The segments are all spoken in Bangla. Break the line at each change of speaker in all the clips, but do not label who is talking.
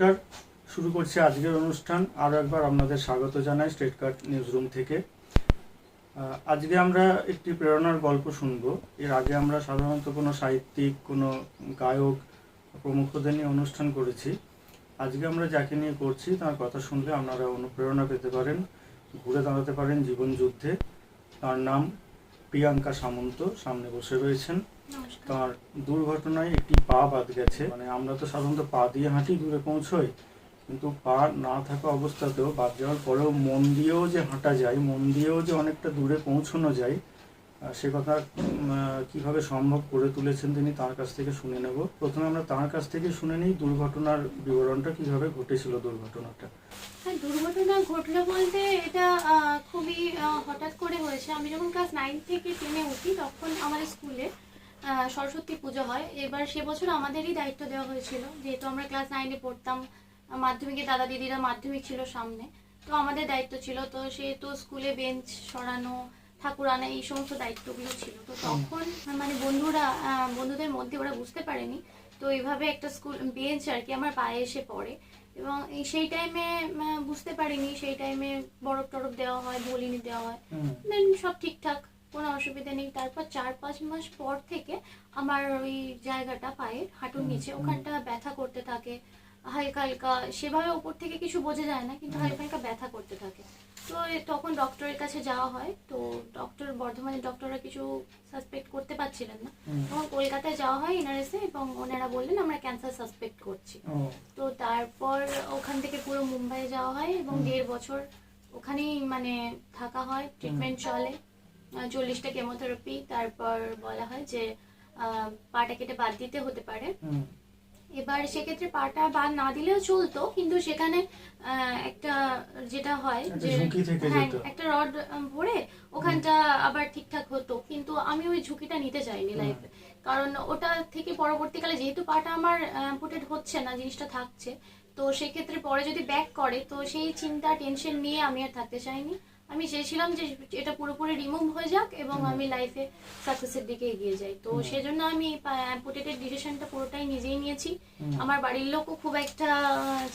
নমস্কার। শুরু করছি আজকের অনুষ্ঠান। আরও একবার আপনাদের স্বাগত জানাই স্টেট কার্ড নিউজ রুম থেকে আজকে আমরা একটি প্রেরণার গল্প শুনব। এর আগে আমরা সাধারণত কোনো সাহিত্যিক, কোনো গায়ক, প্রমুখদের নিয়ে অনুষ্ঠান করেছি। আজকে আমরা যাকে নিয়ে করছি, তার কথা শুনলে আপনারা অনুপ্রেরণা পেতে পারেন, ঘুরে দাঁড়াতে পারেন জীবন যুদ্ধে। তার নাম প্রিয়াঙ্কা সামন্ত, সামনে বসে রয়েছেন। তার দুর্ঘটনায় একটি পা বাদ গেছে। মানে আমরা তো সাধারণত পা দিয়ে হাঁটি দূরে পৌঁছই, কিন্তু পা না থাকা অবস্থাতেও বাদ যাওয়ার পরেও মন দিয়েও যে হাঁটা যায়, মন দিয়েও যে অনেকটা দূরে পৌঁছানো যায় সে কথা কীভাবে সম্ভব করে তুলেছেন তিনি তার কাছ থেকে শুনে নেব। প্রথমে আমরা তার কাছ থেকে শুনে নিই দুর্ঘটনার বিবরণটা, কীভাবে ঘটেছিল দুর্ঘটনাটা।
হ্যাঁ দুর্ঘটনা ঘটলো বলতে এটা খুবই হঠাৎ করে হয়েছে। আমি যখন ক্লাস নাইন থেকে টেনে উঠি, তখন আমাদের স্কুলে সরস্বতী পুজো হয়। এবার সে বছর আমাদেরই দায়িত্ব দেওয়া হয়েছিল। যেহেতু আমরা ক্লাস নাইনে পড়তাম মাধ্যমিকে দাদা দিদিরা মাধ্যমিক ছিল সামনে তো আমাদের দায়িত্ব ছিল। তো সেহেতু স্কুলে বেঞ্চ সরানো ঠাকুর আনা এই সমস্ত দায়িত্বগুলো ছিল। তো তখন মানে বন্ধুরা বন্ধুদের মধ্যে ওরা বুঝতে পারেনি। তো এইভাবে একটা স্কুল বেঞ্চ আর কি আমার পায়ে এসে পড়ে। এবং এই সেই টাইমে বুঝতে পারিনি। সেই টাইমে বরফ টরফ দেওয়া হয় বলিনি দেওয়া হয়। দেন সব ঠিকঠাক। কোনো অসুবিধা নেই। তারপর চার পাঁচ মাস পর থেকে আমার ওই জায়গাটা পায়ের হাঁটুর নিচে ওখানটা ব্যথা করতে থাকে। হালকা হালকা সেভাবে ওপর থেকে কিছু বোঝা যায় না কিন্তু। হালকা হালকা ব্যথা করতে থাকে। তো তখন ডক্টরের কাছে যাওয়া হয়। তো ডক্টর বর্ধমানের ডক্টররা কিছু সাসপেক্ট করতে পারছিলেন না। তখন কলকাতায় যাওয়া হয় এনআরএসে এবং ওনারা বললেন আমরা ক্যান্সার সাসপেক্ট করছি। তো তারপর ওখান থেকে পুরো মুম্বাই যাওয়া হয় এবং দেড় বছর ওখানেই মানে থাকা হয় ট্রিটমেন্ট চলে। চল্লিশটা কেমোথেরাপি তারপর বলা হয় যে আহ, পাটা কেটে বাদ দিতে হতে পারে। এবার সেক্ষেত্রে পাটা বাদ না দিলেও চলতো কিন্তু সেখানে একটা যেটা হয় যে হ্যাঁ একটা রড ভরে ওখানটা আবার ঠিকঠাক হতো কিন্তু আমি ওই ঝুঁকিটা নিতে চাইনি লাইফে কারণ ওটা থেকে পরবর্তীকালে যেহেতু পাটা আমার অ্যাম্পুটেড হচ্ছে না জিনিসটা থাকছে তো সেক্ষেত্রে পরে যদি ব্যাক করে তো সেই চিন্তা টেনশন নিয়ে আমি আর থাকতে চাইনি। আমি চেয়েছিলাম যে এটা পুরোপুরি রিমুভ হয়ে যাক এবং আমি লাইফে সাকসেসের দিকে এগিয়ে যাই। তো। সেজন্য আমি অ্যাম্পুটেটের ডিসিশনটা পুরোটাই নিজেই নিয়েছি। আমার বাড়ির লোকও খুব একটা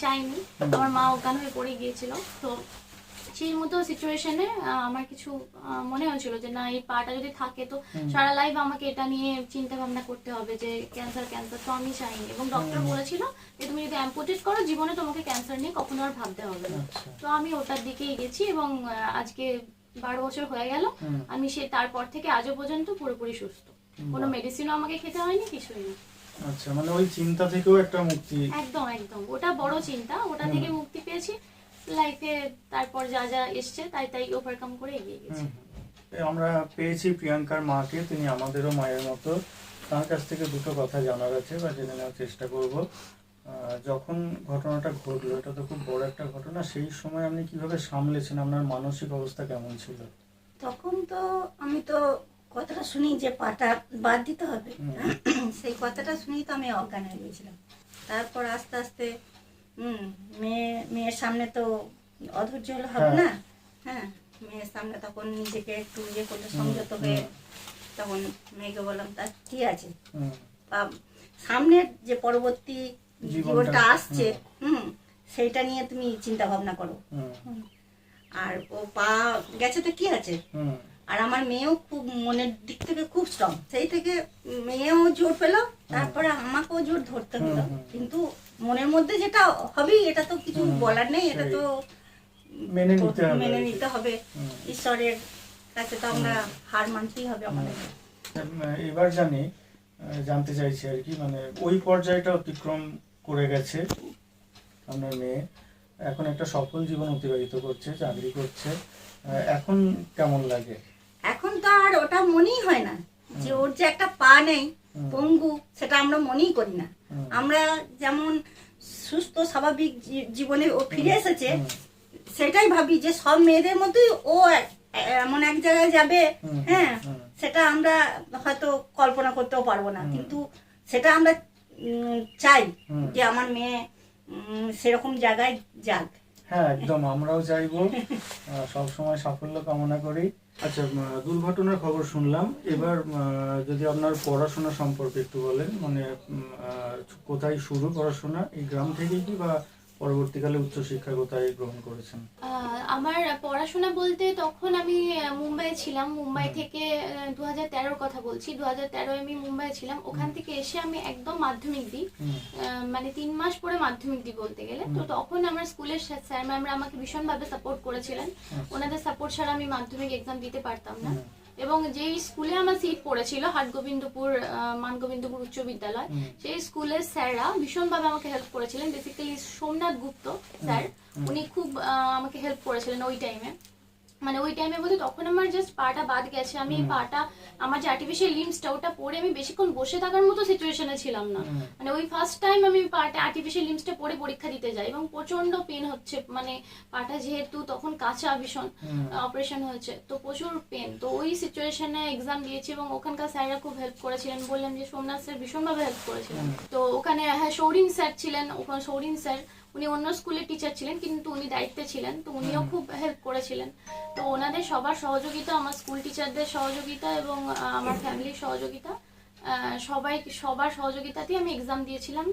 চাইনি চায়নি আমার মা ওখানে পড়ে গিয়েছিল। তো সেই মতো সিচুয়েশনে আমার কিছু মনে হয়েছিল যে না এই পাটা যদি থাকে তো সারা লাইফ আমাকে এটা নিয়ে চিন্তা ভাবনা করতে হবে যে ক্যান্সার ক্যান্সার তো আমি চাইনি। এবং ডক্টর বলেছিল যে তুমি যদি অ্যাম্পুটেট করো জীবনে তোমাকে ক্যান্সার নিয়ে কখনো আর ভাবতে হবে না।
আচ্ছা।
তো আমি ওটার দিকেই গেছি এবং আজকে বারো বছর হয়ে গেল। আমি সে তারপর থেকে আজও পর্যন্ত পুরোপুরি সুস্থ। কোনো। মেডিসিনও আমাকে খেতে হয়নি কিছুই না।
আচ্ছা মানে ওই চিন্তা থেকেও একটা মুক্তি
একদম একদম। ওটা বড় চিন্তা। ওটা থেকে মুক্তি পেয়েছি। লাইফে তারপর যা যা এসছে তাই তাই ওভারকাম করে এগিয়ে গেছি।
আমরা পেয়েছি প্রিয়াঙ্কার মাকে তিনি আমাদেরও মায়ের মতো। তার কাছ থেকে দুটো কথা জানার আছে বা জেনে নেওয়ার চেষ্টা করব। যখন ঘটনাটা ঘটলো এটা তো খুব বড় একটা ঘটনা সেই সময় আপনি কীভাবে সামলেছেন? আপনার মানসিক অবস্থা কেমন ছিল?
তখন তো আমি তো কথাটা শুনি যে পাটা বাদ দিতে হবে। সেই কথাটা শুনেই তো আমি অজ্ঞান হয়ে গেছিলাম তারপর আস্তে আস্তে হুম মেয়ে মেয়ের সামনে তো অধৈর্য হলে হবে
হ্যাঁ।
না। হ্যাঁ মেয়ের সামনে তখন নিজেকে একটু ইয়ে করলে সংযত হয়ে তখন মেয়েকে বললাম তা ঠিক আছে। বা সামনের যে পরবর্তী
জীবনটা,
আসছে হুম। সেইটা নিয়ে তুমি চিন্তা ভাবনা করো আর ও পা গেছে তো কি আছে? আর আমার মেয়েও খুব মনের দিক থেকে খুব স্ট্রং সেই থেকে মেয়েও জোর পেল তারপরে আমাকেও জোর ধরতে হলো। কিন্তু মনের মধ্যে যেটা হবেই এটা তো কিছু বলার নেই এটা তো
মেনে নিতে হবে।
মেনে নিতে হবে। ঈশ্বরের কাছে তো আমরা হার মানতেই হবে আমাদের।
এবার জানি জানতে চাইছি আর কি মানে ওই পর্যায়টা অতিক্রম করে গেছে আপনার মেয়ে। এখন একটা সফল জীবন অতিবাহিত করছে চাকরি করছে। এখন কেমন লাগে?
এখন তো আর ওটা মনেই হয় না যে ওর যে একটা পা নেই। পঙ্গু সেটা আমরা মনেই করি না। আমরা যেমন সুস্থ স্বাভাবিক জীবনে ও ফিরে এসেছে সেটাই ভাবি যে সব মেয়েদের মতোই ও এমন এক জায়গায় যাবে হ্যাঁ সেটা আমরা হয়তো কল্পনা করতেও পারব না। কিন্তু সেটা আমরা চাই যে আমার মেয়ে উম, সেরকম জায়গায় যাক।
হ্যাঁ একদম আমরাও চাইব সব সময় সাফল্য কামনা করি। আচ্ছা দুর্ঘটনার খবর শুনলাম। এবার যদি আপনার পড়াশোনা সম্পর্কে একটু বলেন মানে কোথায় শুরু পড়াশোনা? এই গ্রাম থেকে কি বা পরবর্তীকালে উচ্চশিক্ষা কোথায় গ্রহণ করেছেন?
আমার পড়াশোনা বলতে তখন আমি মুম্বাই ছিলাম। মুম্বাই থেকে দু হাজার কথা বলছি। দু হাজার আমি মুম্বাইয়ে ছিলাম। ওখান থেকে এসে আমি একদম মাধ্যমিক দিই। মানে তিন মাস পরে মাধ্যমিক দিই বলতে গেলে। তো তখন আমার স্কুলের স্যার ম্যামরা আমাকে ভীষণভাবে সাপোর্ট করেছিলেন।
আচ্ছা,
ওনাদের সাপোর্ট ছাড়া আমি মাধ্যমিক এক্সাম দিতে পারতাম না। এবং যেই স্কুলে আমার সিট পড়েছিল হাটগোবিন্দপুর আহ, মানগোবিন্দপুর উচ্চ বিদ্যালয় সেই স্কুলের স্যাররা ভীষণভাবে আমাকে হেল্প করেছিলেন। বেসিক্যালি সোমনাথ গুপ্ত স্যার উনি খুব আমাকে হেল্প করেছিলেন ওই টাইমে মানে ওই টাইমে বলতে তখন আমার জাস্ট পাটা বাদ গেছে। আমি পাটা আমার যে আর্টিফিশিয়াল লিমসটা ওটা পরে আমি বেশিক্ষণ বসে থাকার মতো সিচুয়েশনে ছিলাম না। মানে ওই ফার্স্ট টাইম আমি পাটা আর্টিফিশিয়াল লিমসটা পরে পরীক্ষা দিতে যাই এবং প্রচণ্ড পেন হচ্ছে। মানে পাটা যেহেতু তখন কাঁচা ভীষণ অপারেশন হয়েছে তো প্রচুর পেন তো ওই সিচুয়েশনে এক্সাম দিয়েছি এবং ওখানকার স্যাররা খুব হেল্প করেছিলেন। বললাম যে সোমনাথ স্যার ভীষণভাবে হেল্প করেছিলেন। তো ওখানে হ্যাঁ সৌরিন স্যার ছিলেন ওখানে সৌরিন স্যার উনি অন্য স্কুলের টিচার ছিলেন কিন্তু উনি দায়িত্বে ছিলেন তো উনিও খুব হেল্প করেছিলেন। তো ওনাদের সবার সহযোগিতা আমার স্কুল টিচারদের সহযোগিতা এবং আমার ফ্যামিলির সহযোগিতা সবাই সবার সহযোগিতাতেই আমি এক্সাম দিয়েছিলাম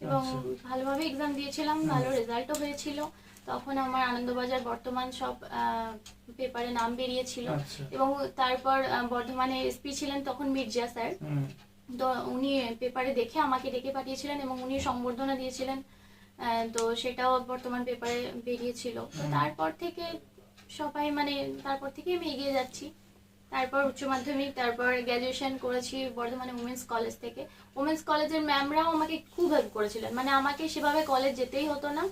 এবং
আচ্ছা।
ভালোভাবে এক্সাম দিয়েছিলাম ভালো রেজাল্টও হয়েছিল। তখন আমার আনন্দবাজার বর্তমান সব পেপারে নাম বেরিয়েছিল
আচ্ছা।
এবং তারপর বর্ধমানে এসপি ছিলেন তখন মির্জা স্যার। তো উনি পেপারে দেখে আমাকে ডেকে পাঠিয়েছিলেন এবং উনি সম্বর্ধনা দিয়েছিলেন। তো সেটাও বর্তমান পেপারে বেরিয়েছিল। তো তারপর থেকে সবাই মানে তারপর থেকে আমি এগিয়ে যাচ্ছি। তারপর উচ্চ মাধ্যমিক তারপর গ্র্যাজুয়েশন করেছি বর্ধমানে উমেন্স কলেজ থেকে। উমেন্স কলেজের ম্যামরাও আমাকে খুব হেল্প করেছিলেন। মানে আমাকে সেভাবে কলেজ যেতেই হতো না।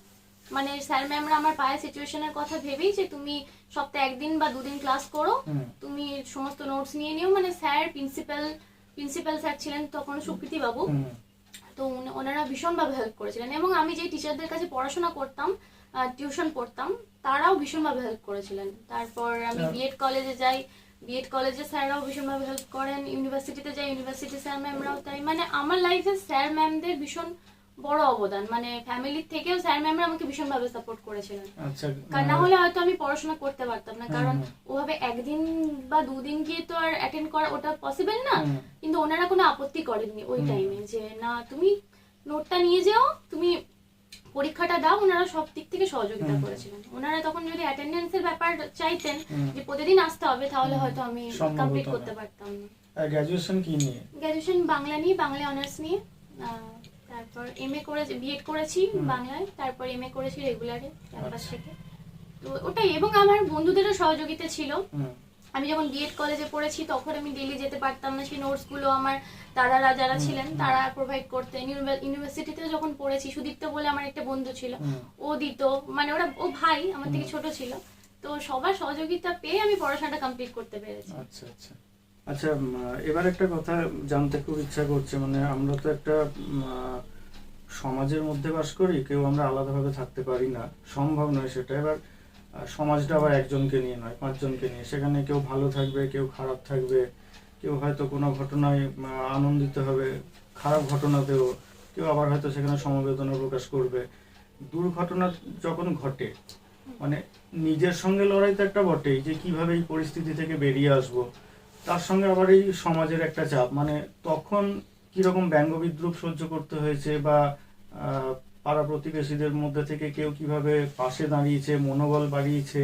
মানে স্যার ম্যামরা আমার পায়ের সিচুয়েশনের কথা ভেবেই যে তুমি সপ্তাহে একদিন বা দুদিন ক্লাস করো তুমি সমস্ত নোটস নিয়ে নিও। মানে স্যার প্রিন্সিপাল প্রিন্সিপাল স্যার ছিলেন তখন সুকৃতি বাবু তো ওনারা ভীষণভাবে হেল্প করেছিলেন। এবং আমি যে টিচারদের কাছে পড়াশোনা করতাম টিউশন পড়তাম তারাও ভীষণভাবে হেল্প করেছিলেন। তারপর আমি
আচ্ছা।
বিএড কলেজে যাই। বিএড কলেজে স্যাররাও ভীষণভাবে হেল্প করেন। ইউনিভার্সিটিতে যাই ইউনিভার্সিটি স্যার ম্যামরাও তাই। মানে আমার লাইফে স্যার ম্যামদের ভীষণ বড় অবদান। মানে ফ্যামিলির থেকেও স্যার ম্যামরা আমাকে ভীষণভাবে সাপোর্ট করেছিলেন।
আচ্ছা
কারণ না হলে হয়তো আমি পড়াশোনা করতে পারতাম না। কারণ ওভাবে একদিন বা দুদিন গিয়ে তো আর অ্যাটেন্ড করা ওটা পসিবল না। কিন্তু ওনারা কোনো আপত্তি করেননি ওই টাইমে যে না তুমি নোটটা নিয়ে যাও তুমি পরীক্ষাটা দাও। ওনারা সব দিক থেকে সহযোগিতা করেছিলেন। ওনারা তখন যদি অ্যাটেন্ডেন্সের ব্যাপার চাইতেন যে প্রতিদিন আসতে হবে তাহলে হয়তো আমি কমপ্লিট করতে পারতাম না।
গ্র্যাজুয়েশন কি নিয়ে?
গ্র্যাজুয়েশন বাংলা নিয়ে বাংলা অনার্স নিয়ে তারপর এম এ করেছি বিএড করেছি বাংলায় তারপর এম এ করেছি রেগুলারে ক্যাম্পাস
আচ্ছা।
থেকে। তো ওটাই এবং আমার বন্ধুদেরও সহযোগিতা ছিল। আমি যখন বিএড কলেজে পড়েছি তখন আমি ডেলি যেতে পারতাম না। সেই নোটসগুলো আমার দাদারা যারা ছিলেন তারা প্রোভাইড করতেন। ইউনিভার- ইউনিভার্সিটিতেও যখন পড়েছি সুদীপ্ত বলে আমার একটা বন্ধু ছিল ও দিত। মানে ওরা ও ভাই আমার থেকে ছোট ছিল। তো সবার সহযোগিতা পেয়ে আমি পড়াশোনাটা কমপ্লিট করতে পেরেছি।
আচ্ছা আচ্ছা। আচ্ছা এবার একটা কথা জানতে খুব ইচ্ছা করছে মানে আমরা তো একটা সমাজের মধ্যে বাস করি, কেউ আমরা আলাদাভাবে থাকতে পারি না, সম্ভব নয় সেটা। এবার সমাজটা আবার একজনকে নিয়ে নয়, পাঁচজনকে নিয়ে। সেখানে কেউ ভালো থাকবে, কেউ খারাপ থাকবে, কেউ হয়তো কোনো ঘটনায় আনন্দিত হবে, খারাপ ঘটনাতেও, কেউ আবার হয়তো সেখানে সমবেদনা প্রকাশ করবে। দুর্ঘটনা যখন ঘটে মানে নিজের সঙ্গে লড়াই তো একটা বটেই, যে কীভাবে এই পরিস্থিতি থেকে বেরিয়ে আসব। তার সঙ্গে আবার এই সমাজের একটা চাপ। মানে তখন কীরকম ব্যঙ্গ বিদ্রুপ সহ্য করতে হয়েছে বা পাড়া প্রতিবেশীদের মধ্যে থেকে কেউ কীভাবে পাশে দাঁড়িয়েছে মনোবল বাড়িয়েছে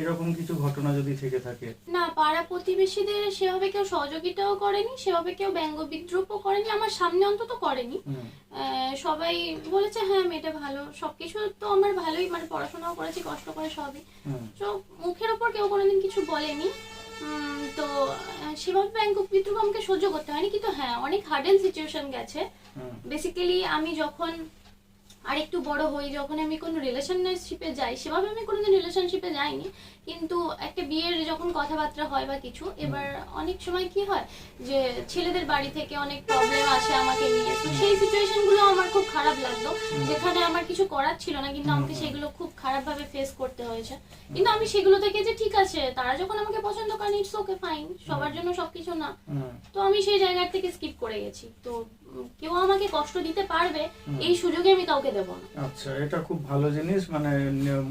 এরকম কিছু ঘটনা যদি থেকে থাকে।
না পাড়া প্রতিবেশীদের সেভাবে কেউ সহযোগিতাও করেনি সেভাবে কেউ ব্যঙ্গ বিদ্রুপও করেনি আমার সামনে অন্তত করেনি। সবাই বলেছে হ্যাঁ মেয়েটা ভালো সবকিছু তো আমার ভালোই মানে পড়াশোনাও করেছি কষ্ট করে সবই। তো মুখের ওপর কেউ কোনোদিন কিছু বলেনি। তো সেভাবে ব্যাংক বিদ্রুপ আমাকে সহ্য করতে হয়নি কিন্তু হ্যাঁ অনেক হার্ডেন সিচুয়েশন গেছে। বেসিক্যালি আমি যখন আর একটু বড় হই যখন আমি কোনো রিলেশনশিপে যাই সেভাবে আমি কোনোদিন রিলেশনশিপে যাইনি। কিন্তু একটা বিয়ের যখন কথাবার্তা হয় বা কিছু এবার অনেক সময় কি হয় যে ছেলেদের বাড়ি থেকে অনেক প্রবলেম আসে আমাকে নিয়ে। তো সেই সিচুয়েশনগুলো আমার খুব খারাপ লাগতো যেখানে আমার কিছু করার ছিল না কিন্তু আমাকে সেগুলো খুব খারাপভাবে ফেস করতে হয়েছে। কিন্তু আমি সেগুলো থেকে যে ঠিক আছে তারা যখন আমাকে পছন্দ করেন ইটস ওকে ফাইন সবার জন্য সবকিছু না। তো আমি সেই জায়গার থেকে স্কিপ করে গেছি। তো কেউ আমাকে কষ্ট দিতে পারবে এই সুযোগে আমি কাউকে দেবো না।
আচ্ছা এটা খুব ভালো জিনিস মানে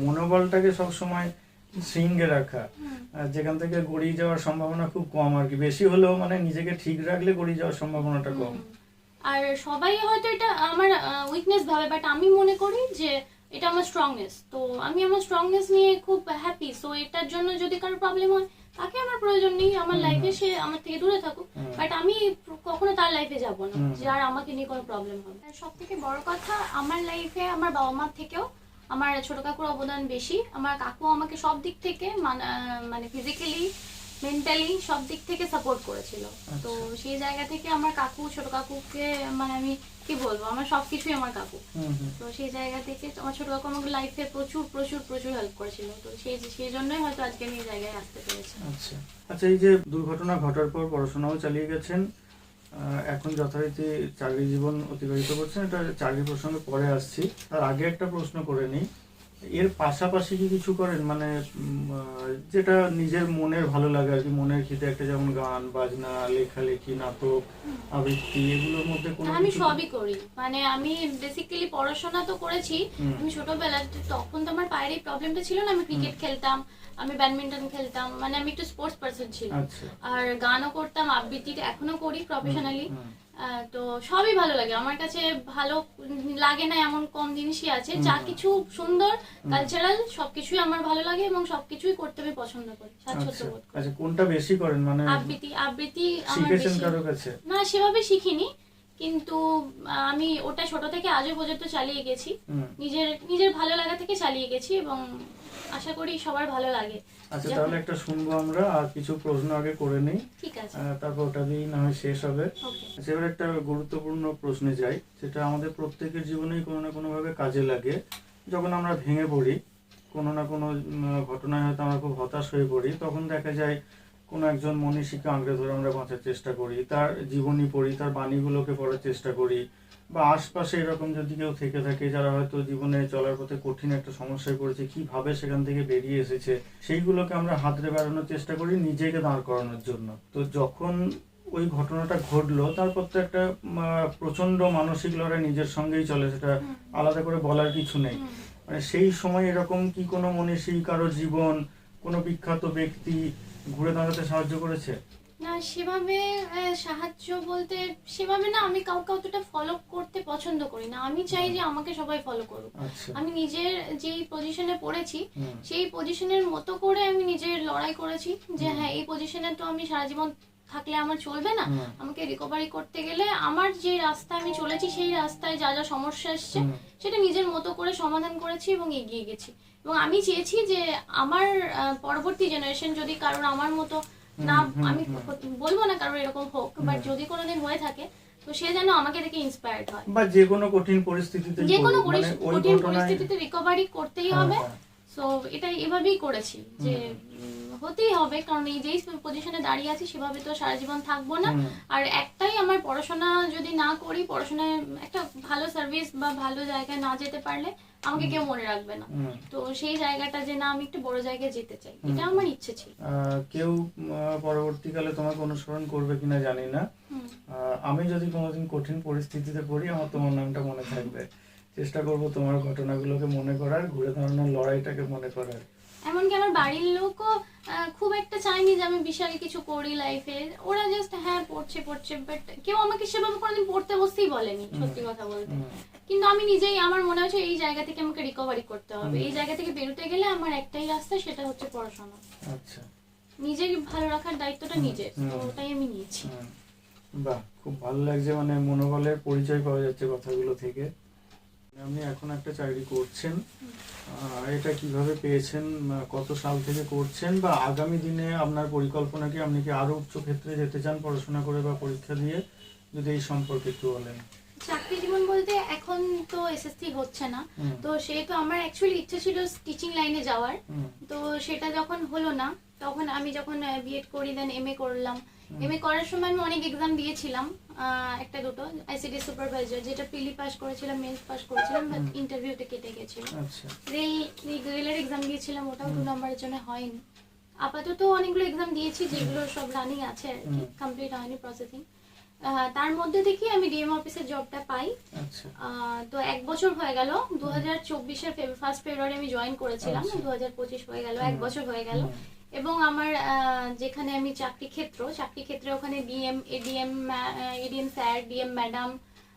মনোবলটাকে সবসময় সিঙ্গে রাখা। যেখান থেকে গড়িয়ে যাওয়ার সম্ভাবনা খুব কম আর কি। বেশি হলেও মানে নিজেকে ঠিক রাখলে গড়িয়ে যাওয়ার সম্ভাবনাটা কম।
আর সবাই হয়তো এটা আমার উইকনেস ভাবে বাট আমি মনে করি যে এটা আমার স্ট্রংনেস তো আমি আমার স্ট্রংনেস নিয়ে খুব হ্যাপি সো এটার জন্য যদি কারও প্রবলেম হয় তাকে আমার প্রয়োজন নেই আমার লাইফে সে আমার থেকে দূরে থাকুক। বাট আমি কখনো তার লাইফে যাব না। যার আমাকে নিয়ে কোনো প্রবলেম হবে সব থেকে বড় কথা আমার লাইফে আমার বাবা মার থেকেও আমার ছোট কাকুর অবদান বেশি। আমার কাকু আমাকে সব দিক থেকে মান- আহ, মানে ফিজিক্যালি মেন্টালি সব দিক থেকে সাপোর্ট করেছিল। তো
আচ্ছা।
সেই জায়গা থেকে আমার কাকু ছোট কাকুকে মানে আমি কি বলব? আমার সবকিছুই আমার কাকু।
হুম হুম।
তো সেই জায়গা থেকে আমার ছোট কাকু আমাকে লাইফে প্রচুর প্রচুর প্রচুর হেল্প করেছিল। তো সেই সেই জন্যই হয়তো আজকে আমি এই জায়গায় আসতে পেরেছি।
আচ্ছা। আচ্ছা এই যে দুর্ঘটনা ঘটার পর পড়াশোনাও চালিয়ে গেছেন এখন যথারীতি চাকরি জীবন অতিবাহিত করছেন এটা চাকরি প্রসঙ্গে পরে আসছি। তার আগে একটা প্রশ্ন করে নিই। এর পাশাপাশি কি কিছু করেন মানে যেটা নিজের মনের ভালো লাগে আর কি মনের খিদে একটা যেমন গান বাজনা লেখালেখি নাটক আবৃত্তি এগুলোর মধ্যে কোনো
আমি সবই করি। মানে আমি বেসিক্যালি পড়াশোনা তো করেছি আমি ছোটবেলায় তখন তো আমার পায়ের এই প্রবলেমটা ছিল না আমি ক্রিকেট খেলতাম আমি ব্যাডমিন্টন খেলতাম মানে আমি একটু স্পোর্টস পার্সন ছিলাম।
আচ্ছা।
আর গানও করতাম আবৃত্তিটা এখনও করি প্রফেশনালি তো সবই ভালো লাগে। আমার কাছে ভালো লাগে না এমন কম জিনিসই আছে। যা কিছু সুন্দর কালচারাল সবকিছুই আমার ভালো লাগে এবং সবকিছুই করতে আমি পছন্দ করি।
আচ্ছা আচ্ছা কোনটা বেশি করেন? মানে
আবৃত্তি আবৃত্তি আমার বেশি না সেভাবে শিখিনি। কিন্তু আমি ওটা ছোট থেকে আজও পর্যন্ত চালিয়ে গেছি। নিজের নিজের ভালো লাগা থেকে চালিয়ে গেছি এবং আশা করি সবার ভালো লাগে।
আচ্ছা তাহলে একটা শুনব আমরা আর কিছু প্রশ্ন আগে করে নিই।
ঠিক আছে।
তারপর ওটা দিয়েই না হয় শেষ হবে। আচ্ছা, এবার একটা গুরুত্বপূর্ণ প্রশ্নে যাই সেটা আমাদের প্রত্যেকের জীবনেই কোনো না কোনো ভাবে কাজে লাগে। যখন আমরা ভেঙে পড়ি কোনো না কোনো ঘটনায় হয়তো আমরা খুব হতাশ হয়ে পড়ি তখন দেখা যায় কোনো একজন মনীষীকে আঁকড়ে ধরে আমরা বাঁচার চেষ্টা করি, তার জীবনী পড়ি, তার বাণীগুলোকে পড়ার চেষ্টা করি, বা আশপাশে এরকম যদি কেউ থেকে থাকে যারা হয়তো জীবনে চলার পথে কঠিন একটা সমস্যায় পড়েছে, কীভাবে সেখান থেকে বেরিয়ে এসেছে, সেইগুলোকে আমরা হাতড়ে বেড়ানোর চেষ্টা করি নিজেকে দাঁড় করানোর জন্য। তো যখন ওই ঘটনাটা ঘটলো তারপর তো একটা প্রচণ্ড মানসিক লড়াই নিজের সঙ্গেই চলে, সেটা আলাদা করে বলার কিছু নেই। মানে সেই সময় এরকম কি কোনো মনীষী, কারও জীবন, কোনো বিখ্যাত ব্যক্তি ঘুরে দাঁড়াতে সাহায্য করেছে?
না সেভাবে সাহায্য বলতে সেভাবে না আমি কাউকে অতটা ফলো করতে পছন্দ করি না। আমি চাই যে আমাকে সবাই ফলো করুক।
আচ্ছা।
আমি নিজের যেই পজিশনে পড়েছি সেই পজিশনের মতো করে আমি নিজের লড়াই করেছি যে হ্যাঁ এই পজিশনে তো আমি সারা জীবন থাকলে আমার চলবে না। আমাকে রিকভারি করতে গেলে আমার যে রাস্তা আমি চলেছি সেই রাস্তায় যা যা সমস্যা এসছে সেটা নিজের মতো করে সমাধান করেছি এবং এগিয়ে গেছি। এবং আমি চেয়েছি যে আমার পরবর্তী জেনারেশন যদি কারোর আমার মতো না আমি বলব না কারোর এরকম হোক বাট যদি কোনোদিন হয়ে থাকে তো সে যেন আমাকে দেখে ইন্সপায়ার্ড হয়।
বা যে কোনো কঠিন পরিস্থিতিতে
যে কোনো
মানে
কঠিন পরিস্থিতিতে রিকভারি করতেই
হ্যাঁ,
হবে।
হ্যাঁ,
সো এটা এভাবেই করেছি যে হতেই হবে কারণ এই যেই পজিশনে দাঁড়িয়ে আছি সেভাবে তো সারা জীবন থাকব না। আর একটাই আমার পড়াশোনা যদি না করি পড়াশোনায় একটা ভালো সার্ভিস বা ভালো জায়গায় না যেতে পারলে আমাকে কেউ মনে রাখবে না। তো সেই জায়গাটা যে না আমি একটু বড় জায়গায় যেতে চাই। এটা আমার ইচ্ছে ছিল।
কেউ পরবর্তীকালে তোমাকে অনুসরণ করবে কিনা জানি না। আমি যদি কোনোদিন কঠিন পরিস্থিতিতে পড়ি আমার তোমার নামটা মনে থাকবে। চেষ্টা করব তোমার ঘটনাগুলোকে মনে করার ঘুরে দাঁড়ানোর লড়াইটাকে মনে করার।
এমনকি আমার বাড়ির লোকও খুব একটা চাইনি যে আমি বিশাল কিছু করি লাইফে ওরা জাস্ট হ্যাঁ পড়ছে পড়ছে বাট কেউ আমাকে সেভাবে কোনোদিন পড়তে বসতেই বলেনি সত্যি কথা বলতে। কিন্তু আমি নিজেই আমার মনে হচ্ছে এই জায়গা থেকে আমাকে রিকভারি করতে হবে। এই জায়গা থেকে বেরোতে গেলে আমার একটাই রাস্তা সেটা হচ্ছে পড়াশোনা।
আচ্ছা।
নিজের ভালো রাখার দায়িত্বটা নিজের ওটাই আমি নিয়েছি।
বাহ খুব ভালো লাগছে মানে মনোবলের পরিচয় পাওয়া যাচ্ছে কথাগুলো থেকে। আপনি এখন একটা চাকরি করছেন। এটা কীভাবে পেয়েছেন? কত সাল থেকে করছেন? বা আগামী দিনে আপনার পরিকল্পনা কি? আপনি কি আরও উচ্চ ক্ষেত্রে যেতে চান পড়াশোনা করে বা পরীক্ষা দিয়ে? যদি এই সম্পর্কে একটু বলেন।
চাকরি জীবন বলতে এখন তো এসএসসি হচ্ছে না। তো সেহেতু আমার অ্যাকচুয়ালি ইচ্ছে ছিল টিচিং লাইনে যাওয়ার। তো সেটা যখন হলো না তখন আমি যখন বিএড করি দেন এমএ করলাম। এমএ করার সময় আমি অনেক এক্সাম দিয়েছিলাম একটা দুটো আইসিডি সুপারভাইজার যেটা পিলি পাস করেছিলাম মেন্স পাস করেছিলাম বাট
হুম।
ইন্টারভিউতে কেটে গেছিল। রেল রেলের এক্সাম দিয়েছিলাম ওটাও
হুম।
নাম্বারের জন্য হয়নি। আপাতত অনেকগুলো এক্সাম দিয়েছি যেগুলো সব রানিং আছে আর কি কমপ্লিট হয়নি প্রসেসিং তার মধ্যে দেখি আমি ডিএম অফিসের জবটা পাই।
আচ্ছা।
তো এক বছর হয়ে গেল। দু হাজার চব্বিশের ফার্স্ট ফেব্রুয়ারি আমি জয়েন করেছিলাম।
আচ্ছা।
দু হাজার পঁচিশ হয়ে গেল এক বছর হয়ে গেল। এবং আমার যেখানে আমি চাকরি ক্ষেত্র চাকরি ক্ষেত্রে ওখানে DM ADM ADM sir DM madam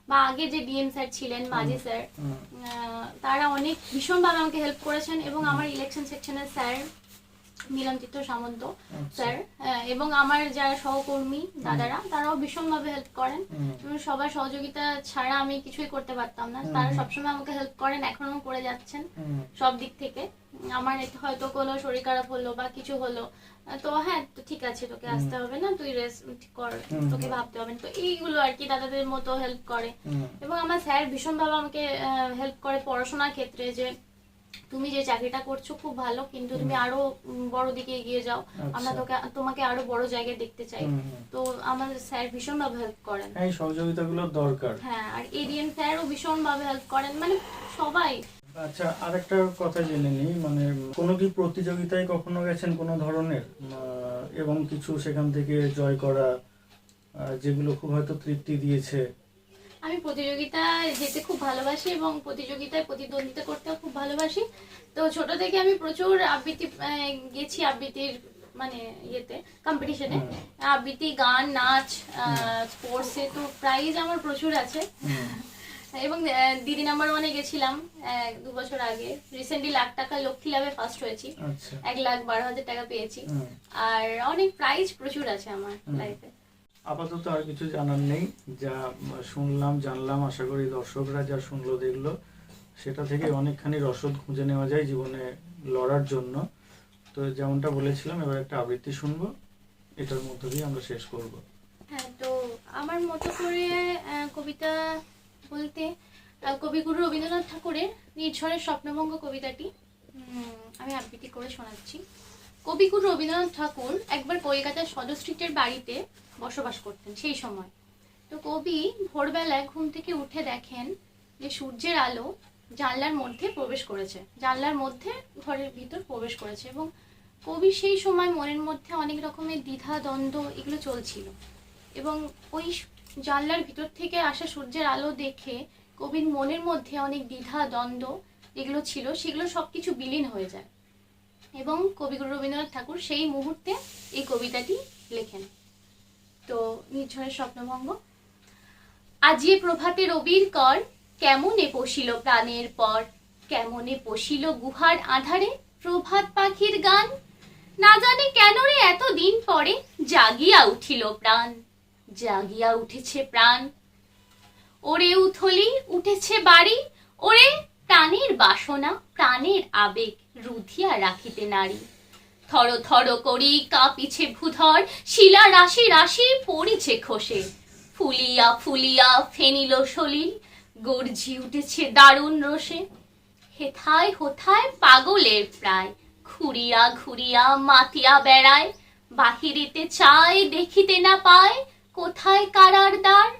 বা আগে যে ডিএম স্যার ছিলেন মাঝি স্যার তারা অনেক ভীষণভাবে আমাকে হেল্প করেছেন এবং আমার ইলেকশন সেকশনের স্যার মিলনচিত্র সামন্ত
আচ্ছা।
স্যার এবং আমার যারা সহকর্মী দাদারা তারাও ভীষণভাবে হেল্প করেন। এবং সবার সহযোগিতা ছাড়া আমি কিছুই করতে পারতাম না। তারা সবসময় আমাকে হেল্প করেন এখনও করে যাচ্ছেন সব দিক থেকে। আমার হয়তো কোনো শরীর খারাপ হলো বা কিছু হলো তো হ্যাঁ তো ঠিক আছে তোকে আসতে হবে না তুই রেস্ট কর তোকে ভাবতে হবে তো এইগুলো আর কি দাদাদের মতো হেল্প করে। এবং আমার স্যার ভীষণভাবে আমাকে হেল্প করে পড়াশোনার ক্ষেত্রে যে তুমি যে চাকরিটা করছ খুব ভালো কিন্তু তুমি আরও বড় দিকে এগিয়ে যাও। আমরা
আচ্ছা।
তোকে তোমাকে আরও বড় জায়গায় দেখতে চাই। তো আমার স্যার ভীষণভাবে হেল্প করেন।
হ্যাঁ, এই সহযোগিতাগুলো দরকার।
হ্যাঁ আর এডিএম স্যারও ভীষণভাবে হেল্প করেন। মানে সবাই।
আচ্ছা আরেকটা কথা জেনে নিই মানে কোনো কি প্রতিযোগিতায় কখনো গেছেন কোনো ধরনের? এবং কিছু সেখান থেকে জয় করা যেগুলো খুব হয়তো তৃপ্তি দিয়েছে।
আমি প্রতিযোগিতায় যেতে খুব ভালোবাসি এবং প্রতিযোগিতায় প্রতিদ্বন্দ্বিতা করতেও খুব ভালোবাসি। তো ছোট থেকে আমি প্রচুর আবৃত্তি গেছি আবৃত্তির মানে ইয়েতে কম্পিটিশনে আবৃত্তি গান নাচ স্পোর্টসে তো প্রাইজ আমার প্রচুর আছে। এবং দিদি নাম্বার ওয়ানে গেছিলাম দু বছর আগে। রিসেন্টলি লাখ টাকা লক্ষ্মী লাভে ফার্স্ট হয়েছি।
আচ্ছা।
এক লাখ বারো হাজার টাকা পেয়েছি। আর অনেক প্রাইজ প্রচুর আছে আমার লাইফে
আপাতত আর কিছু জানার নেই। যা শুনলাম, জানলাম, আশা করি দর্শকরা যা শুনলো, দেখল, সেটা থেকে অনেকখানি রসদ খুঁজে নেওয়া যায় জীবনে লড়ার জন্য। তো যেমনটা বলেছিলাম, এবার একটা আবৃত্তি শুনব। এটার মধ্য দিয়ে আমরা শেষ করব।
হ্যাঁ তো আমার মতো করে কবিতা বলতে কবিগুরু রবীন্দ্রনাথ ঠাকুরের নির্ঝরের স্বপ্নভঙ্গ কবিতাটি আমি আবৃত্তি করে শোনাচ্ছি। কবিগুরু রবীন্দ্রনাথ ঠাকুর একবার কলকাতার সদর স্ট্রিটের বাড়িতে বসবাস করতেন সেই সময়। তো কবি ভোরবেলায় ঘুম থেকে উঠে দেখেন যে সূর্যের আলো জানলার মধ্যে প্রবেশ করেছে। জানলার মধ্যে ঘরের ভিতর প্রবেশ করেছে এবং কবি সেই সময় মনের মধ্যে অনেক রকমের দ্বিধা, দ্বন্দ্ব এগুলো চলছিল। এবং ওই জানলার ভিতর থেকে আসা সূর্যের আলো দেখে কবির মনের মধ্যে অনেক দ্বিধা, দ্বন্দ্ব যেগুলো ছিল, সেগুলো সব কিছু বিলীন হয়ে যায়। এবং কবিগুরু রবীন্দ্রনাথ ঠাকুর সেই মুহূর্তে এই কবিতাটি লেখেন। তো নির্ঝরের স্বপ্নভঙ্গ। আজিয়ে প্রভাতে রবির কর, কেমনে পশিল প্রাণের পর? কেমনে পশিল গুহার আধারে প্রভাত পাখির গান? না জানি কেন রে এত দিন পরে জাগিয়া উঠিল প্রাণ, জাগিয়া উঠেছে প্রাণ। ওরে উথলি, উঠেছে বাড়ি, ওরে প্রাণের বাসনা, প্রাণের আবেগ রুধিয়া রাখিতে নারী। থর থর করি কাঁপিছে ভূধর, শিলা রাশি রাশি পড়িছে খসে। ফুলিয়া ফুলিয়া ফেনিল সলিল, গর্জি উঠেছে দারুণ রসে। হেথায় হোথায় পাগলের প্রায়, ঘুরিয়া ঘুরিয়া মাতিয়া বেড়ায়। বাহিরিতে চায়, দেখিতে না পায়, কোথায় কারার দ্বার?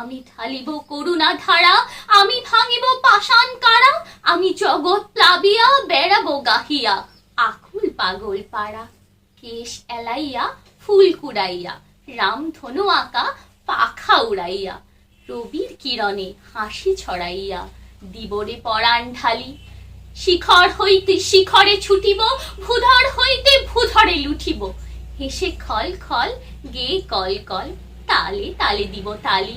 আমি ঢালিব করুণা ধারা আমি ভাঙিব পাষাণ কারা, আমি জগৎ প্লাবিয়া, বেড়াবো গাহিয়া। আকুল পাগল পাড়া, কেশ এলাইয়া, ফুল কুড়াইয়া রামধনু আঁকা, পাখা উড়াইয়া। রবির কিরণে হাসি ছড়াইয়া, দিবরে পরাণ ঢালি। শিখর হইতে শিখরে ছুটিব, ভূধর হইতে ভূধরে লুঠিব। হেসে খল খল, গে কল কল, তালে তালে দিব তালি।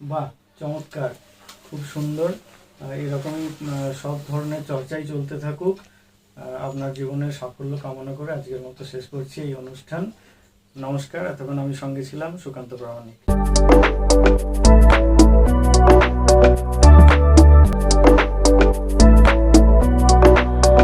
বাহ, চমৎকার। খুব সুন্দর। এরকমই সব ধরনের চর্চাই চলতে থাকুক। আপনার জীবনের সাফল্য কামনা করে আজকের মতো শেষ করছি এই অনুষ্ঠান। নমস্কার, এতক্ষণ আমি সঙ্গে ছিলাম সুকান্ত প্রামাণিক।